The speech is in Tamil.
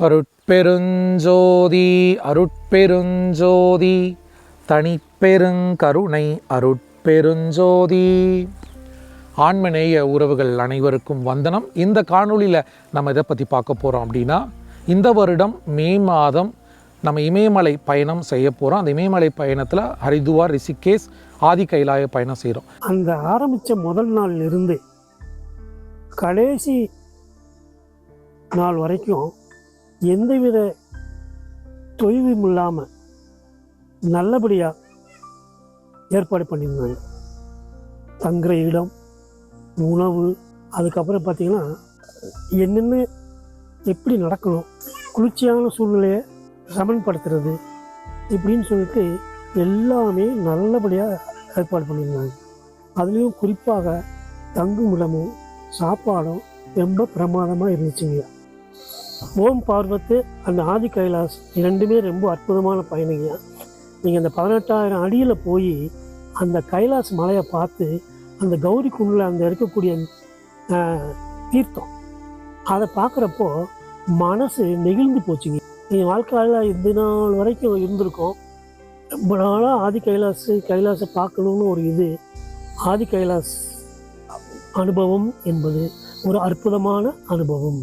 அருட்பெருஞ்சோதி அருட்பெருஞ்சோதி தனிப்பெருங்கருணை அருட்பெருஞ்சோதி. ஆண்மநேய உறவுகள் அனைவருக்கும் வந்தனம். இந்த காணொளியில் நம்ம இதை பற்றி பார்க்க போகிறோம் அப்படின்னா இந்த வருடம் மே மாதம் நம்ம இமயமலை பயணம் செய்ய போகிறோம் அந்த இமயமலை பயணத்தில் ஹரிதுவார் ரிஷிகேஷ் ஆதி கைலாய பயணம் செய்கிறோம் அந்த ஆரம்பித்த முதல் நாள்ல இருந்து கடைசி நாள் வரைக்கும் எந்தவித தொய்வும் இல்லாமல் நல்லபடியாக ஏற்பாடு பண்ணியிருந்தாங்க. தங்குற இடம் உணவு அதுக்கப்புறம் பார்த்திங்கன்னா என்னென்ன எப்படி நடக்கணும் குளிர்ச்சியான சூழ்நிலையை சமன்படுத்துறது இப்படின்னு சொல்லிட்டு எல்லாமே நல்லபடியாக ஏற்பாடு பண்ணியிருந்தாங்க. அதுலேயும் குறிப்பாக தங்கும் இடமும் சாப்பாடும் ரொம்ப பிரமாதமாக இருந்துச்சுங்க. ஓம் பார்வத்து அந்த ஆதி கைலாஸ் இரண்டுமே ரொம்ப அற்புதமான பயணிங்க. நீங்கள் அந்த பதினெட்டாயிரம் அடியில் போய் அந்த கைலாஸ் மலையை பார்த்து அந்த கௌரி குண்டில் அந்த இருக்கக்கூடிய தீர்த்தம். அதை பார்க்குறப்போ மனசு நெகிழ்ந்து போச்சுங்க. என் வாழ்க்கையில் இந்த நாள் வரைக்கும் இருந்திருக்கோம். ரொம்ப நாளாக ஆதி கைலாஸ் கைலாசை பார்க்கணுன்னு ஒரு இது ஆதி கைலாஸ் அனுபவம் என்பது ஒரு அற்புதமான அனுபவம்.